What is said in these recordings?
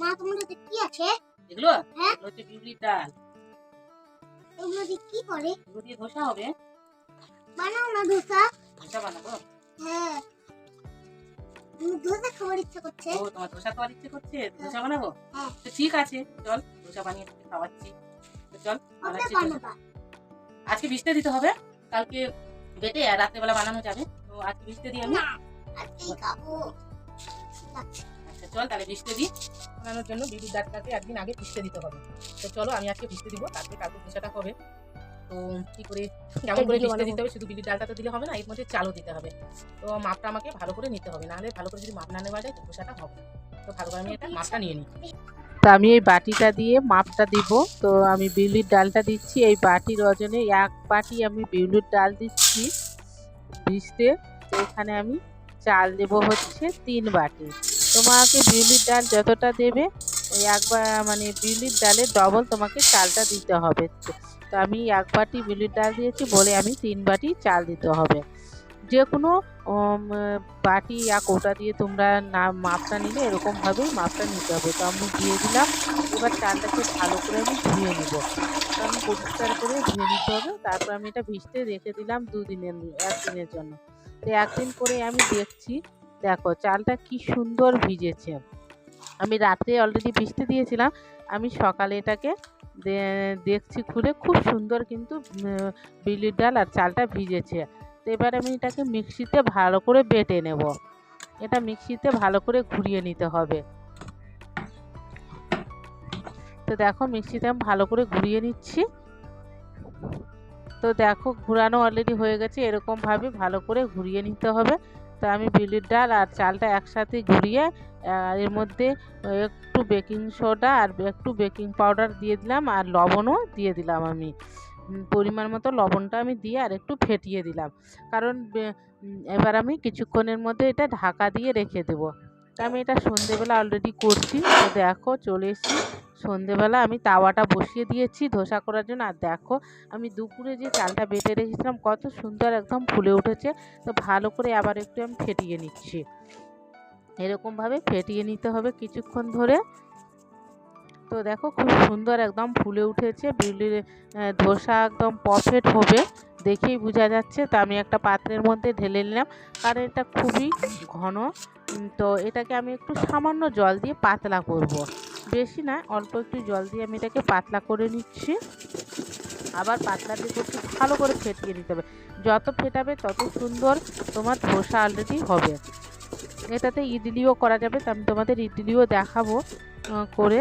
মা তোমার হাতে কি আছে? এগুলো? হ্যাঁ। হচ্ছে বিউলির ডাল। এগুলো দিয়ে কি করে? এগুলো দিয়ে ধোসা হবে। বানাও না ধোসা। ধোসা বানাবো? হ্যাঁ। ধোসা খাবার ইচ্ছা করছে। ও তোমার ধোসা ইচ্ছে করছে? ধোসা বানাবো? হ্যাঁ। তো ঠিক আছে চল ধোসা বানিয়ে তোকে খাওয়াচ্ছি। তো চল বানাচ্ছি আজকে ভিজতে দিতে হবে। কালকে বেটে আর রাত্রেবেলা বানানো যাবে। তো আজকে ভিজতে দিই আমি। আচ্ছা চল তাহলে ভিজতে দিই। বানানোর জন্য বিদ্যুৎ ডালটাকে একদিন আগে ভিজতে দিতে হবে। তো চলো আমি আজকে ভিজতে দিব তারপরে কালকে ধোসাটা হবে। তো কি করে কেমন করে ভিজতে দিতে হবে শুধু বিলির ডালটা তো দিলে হবে না এর মধ্যে চালও দিতে হবে। তো মাপটা আমাকে ভালো করে নিতে হবে নাহলে ভালো করে যদি মাপ না নেওয়া যায় তো ধোসাটা হবে তো ভালো করে আমি এটা মাপটা নিয়ে নিই তো আমি এই বাটিটা দিয়ে মাপটা দিব। তো আমি বিউলির ডালটা দিচ্ছি এই বাটির ওজনে এক বাটি আমি বিউলির ডাল দিচ্ছি ভিজতে তো এখানে আমি চাল দেবো হচ্ছে তিন বাটি। তোমাকে বিউলির ডাল যতটা দেবে, ওই একবার মানে বিউলির ডালের ডবল তোমাকে চালটা দিতে হবে। তো আমি এক বাটি বিউলির ডাল দিয়েছি, বলে আমি তিন বাটি চাল দিতে হবে। যে কোনো বাটি या কোটা দিয়ে তোমরা না, মাপটা নিলে এরকমভাবেই মাপটা নিতে হবে। তো আমি দিয়ে দিলাম, এবার চালটাকে ভালো করে আমি ধুয়ে নেব। তো আমি পরিষ্কার করে ধুয়ে নিতে হবে। তারপর আমি এটা ভিজতে রেখে দিলাম দুদিনের, একদিনের জন্য। তো একদিন করে আমি দেখছি দেখো চালটা কি সুন্দর ভিজেছে। আমি রাত্রে অলরেডি ভিজতে দিয়েছিলাম আমি সকালে এটাকে দেখছি খুলে খুব সুন্দর কিন্তু উম, বিউলির ডাল আর চালটা ভিজেছে। তো এবার আমি এটাকে মিক্সিতে ভালো করে বেটে নেব। এটা মিক্সিতে ভালো করে ঘুরিয়ে নিতে হবে। তো দেখো মিক্সিতে আমি ভালো করে ঘুরিয়ে নিচ্ছি। তো দেখো ঘুরানো অলরেডি হয়ে গেছে এরকমভাবে ভালো করে ঘুরিয়ে নিতে হবে। তো আমি বিউলির ডাল আর চালটা একসাথে ঘুরিয়ে এর মধ্যে একটু বেকিং সোডা আর একটু বেকিং পাউডার দিয়ে দিলাম আর লবণও দিয়ে দিলাম আমি। পরিমাণ মতো লবণটা আমি দিয়ে আর একটু ফেটিয়ে দিলাম। কারণ এবার আমি কিছুক্ষণের মধ্যে এটা ঢাকা দিয়ে রেখে দেবো। আমি এটা সন্ধেবেলা অলরেডি করছি। তো দেখো চলে এসেছি। সন্ধেবেলা আমি তাওয়াটা বসিয়ে দিয়েছি ধোসা করার জন্য। আর দেখো, আমি দুপুরে যে চালটা বেটে রেখেছিলাম, কত সুন্দর একদম ফুলে উঠেছে। তো ভালো করে আবার একটু আমি ফেটিয়ে নিচ্ছি। এরকমভাবে ফেটিয়ে নিতে হবে কিছুক্ষণ ধরে। তো দেখো, খুব সুন্দর একদম ফুলে উঠেছে। বিউলির ধোসা একদম পারফেক্ট হবে। দেখেই বোঝা যাচ্ছে। তো আমি একটা পাত্রের মধ্যে ঢেলে নিলাম। কারণ এটা খুবই ঘন। তো এটাকে আমি একটু সামান্য জল দিয়ে পাতলা করব। বেশি না, অল্প একটু জল দিয়ে আমি এটাকে পাতলা করে নিচ্ছি। আবার পাতলা দিয়ে করছি ভালো করে ফেটিয়ে নিতে হবে। যত ফেটাবে তত সুন্দর তোমার ধোসা অলরেডি হবে। এটাতে ইডলিও করা যাবে। আমি তোমাদের ইডলিও দেখাবো করে।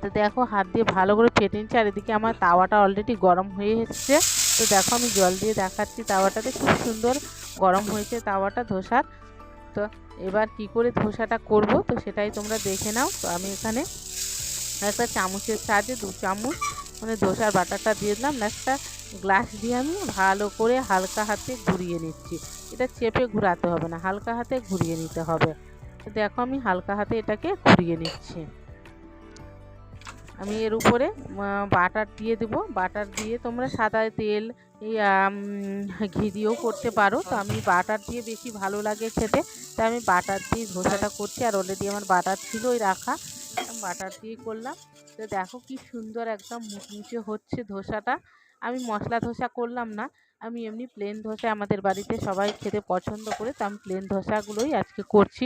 তো দেখো হাত দিয়ে ভালো করে ফেটে নিচ্ছি, আর এদিকে আমার তাওয়াটা অলরেডি গরম হয়ে এসছে। তো দেখো আমি জল দিয়ে দেখাচ্ছি তাওয়াটাতে খুব সুন্দর গরম হয়েছে তাওয়াটা ধোসার। তো এবার কি করে ধোসাটা করব, তো সেটাই তোমরা দেখে নাও। তো আমি এখানে একটা চামচের সাহায্যে দু চামচ মানে ধোসার বাটারটা দিয়ে দিলাম। একটা গ্লাস দিয়ে আমি ভালো করে হালকা হাতে ঘুরিয়ে নিচ্ছি। এটা চেপে ঘোরাতে হবে না, হালকা হাতে ঘুরিয়ে নিতে হবে। দেখো আমি হালকা হাতে এটাকে ঘুরিয়ে নিচ্ছি। আমি এর উপরে বাটার দিয়ে দেবো। বাটার দিয়ে তোমরা সাদা তেল ঘি দিয়েও করতে পারো। তো আমি বাটার দিয়ে বেশি ভালো লাগে খেতে। তাই আমি বাটার দিয়ে ধোসাটা করছি। আর অলরেডি আমার বাটার ছিলই রাখা। বাটার দিয়ে করলাম। তো দেখো কি সুন্দর একদম মুচমুচে হচ্ছে ধোসাটা। আমি মশলা ধোসা করলাম না। আমি এমনি প্লেন ধোসা আমাদের বাড়িতে সবাই খেতে পছন্দ করে। তো আমি প্লেন ধোসাগুলোই আজকে করছি।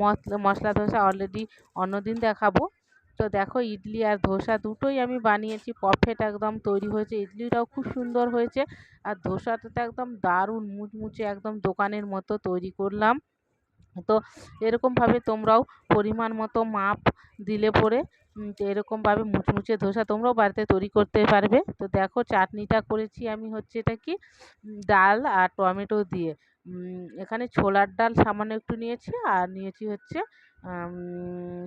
মশলা মশলা ধোসা অলরেডি অন্যদিন দেখাবো। তো দেখো ইডলি আর ধোসা দুটোই আমি বানিয়েছি। পারফেক্ট একদম তৈরি হয়েছে। ইডলিটাও খুব সুন্দর হয়েছে। আর ধোসাটা তো একদম দারুণ মুচমুচে একদম দোকানের মতো তৈরি করলাম। তো এরকমভাবে তোমরাও পরিমাণ মতো মাপ দিলে পরে এরকমভাবে মুচমুচে ধোসা তোমরাও বাড়িতে তৈরি করতে পারবে। তো দেখো চাটনিটা করেছি আমি হচ্ছে এটা কি ডাল আর টমেটো দিয়ে। এখানে ছোলার ডাল সামান্য একটু নিয়েছি আর নিয়েছি হচ্ছে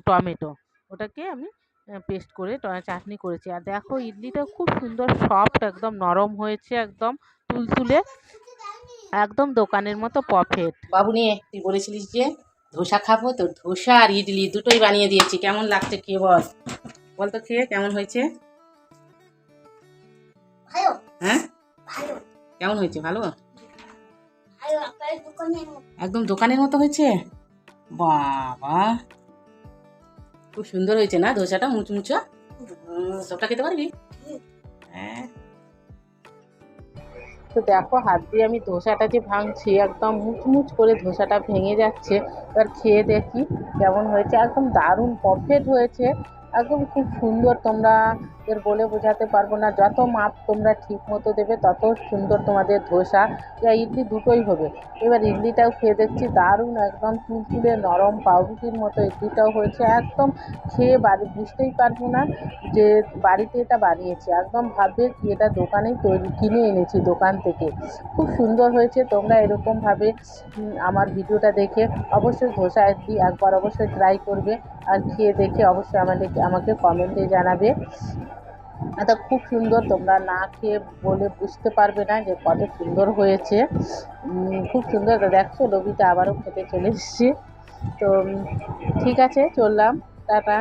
টমেটো। ওটাকে আমি পেস্ট করে ট- চাটনি করেছি। আর দেখো ইডলিটা খুব সুন্দর সফট একদম নরম হয়েছে একদম তুলতুলে একদম দোকানের মতো পারফেক্ট বাবু নিয়ে তুই বলেছিলিস যে ধোসা খাব তো ধোসা আর ইডলি দুটোই বানিয়ে দিয়েছি। কেমন লাগছে খেয়ে বল। বল তো খেয়ে কেমন হয়েছে? ভালো। হ্যাঁ? ভালো। কেমন হয়েছে ভালো? ভালো আপনার দোকানে একদম দোকানের মতো হয়েছে? বাবা। খুব সুন্দর হয়েছে না? ধোসাটা মুচমুচা? সবটা খেতে পারবি? হ্যাঁ। তো দেখো হাত দিয়ে আমি ধোসাটা যে ভাঙছি একদম মুচমুচ করে ধোসাটা ভেঙে যাচ্ছে। এবার খেয়ে দেখি কেমন হয়েছে। একদম দারুণ পারফেক্ট হয়েছে। একদম খুব সুন্দর তোমরা এর বলে বোঝাতে পারব না। যত মাপ তোমরা ঠিক মতো দেবে, তত সুন্দর তোমাদের ধোসা। বা ইডলি দুটোই হবে। এবার ইডলিটাও খেয়ে দেখছি, দারুণ একদম তুলতুলে নরম পাউরুটির মতো ইডলিটাও হয়েছে। একদম খেয়ে বাড়ি বুঝতেই পারব না যে বাড়িতে এটা বানিয়েছি। একদম ভাববে কি এটা দোকানেই তৈরি, কিনে এনেছি দোকান থেকে। খুব সুন্দর হয়েছে, তোমরা এরকমভাবে আমার ভিডিওটা দেখে অবশ্যই ধোসা ইডলি একবার অবশ্যই ট্রাই করবে। আর খেয়ে দেখে অবশ্যই আমাদেরকে আমাকে কমেন্টে জানাবে। এটা খুব সুন্দর, তোমরা না খেয়ে বলে বুঝতে পারবে না যে কত সুন্দর হয়েছে। খুব সুন্দর দেখছ লবিটা আবারও খেতে চলে এসেছি। তো ঠিক আছে, চললাম, টাটা।